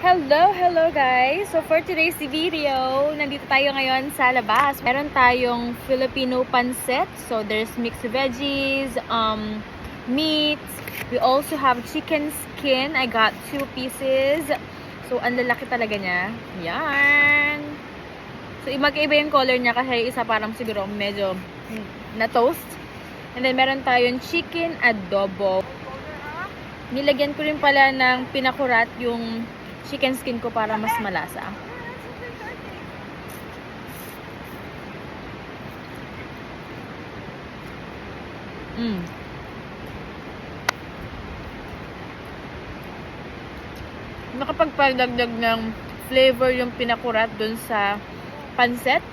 Hello, hello guys! So for today's video, nandito tayo ngayon sa labas. Meron tayong Filipino pancit. So there's mixed veggies, um, meats. We also have chicken skin. I got two pieces. So ang lalaki talaga niya. Yan! So magkaiba yung color niya kasi isa parang siguro medyo na toast. And then meron tayong chicken adobo. Nilagyan ko rin pala ng pinakurat yung chicken skin ko para mas malasa. Mm. Nakapagpadagdag ng flavor yung pinakurat dun sa pansit.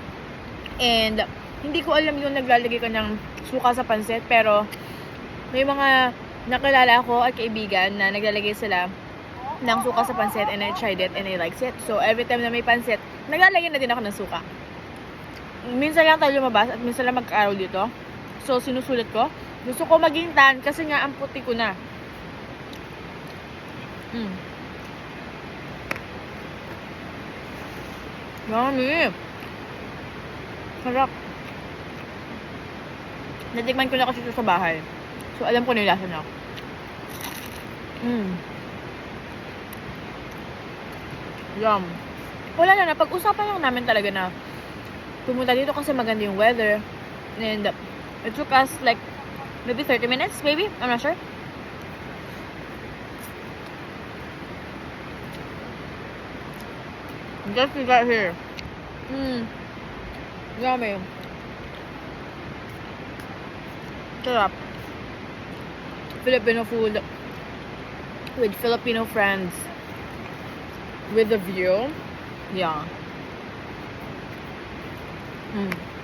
And hindi ko alam yung naglalagay ka ng suka sa pansit pero may mga nakilala ako at kaibigan na naglalagay sila ng suka sa pansit and I tried it and I liked it. So, every time na may pansit, naglalagay na din ako ng suka. Minsan lang tayo lumabas at minsan lang magkaaraw dito. So, sinusulit ko. Gusto ko maging tan kasi nga ang puti ko na. Mm. Yummy! Sarap. Natikman ko na kasi sa bahay. So, alam ko na yung lasa na. Mm. Yum. Wala na, napag-usapan lang namin talaga na pumunta dito kasi maganda yung weather. And it took us like maybe 30 minutes, maybe? I'm not sure. Just we got here. Mmm. Yummy. Sarap. Filipino food with Filipino friends with the view. Yeah. Mm.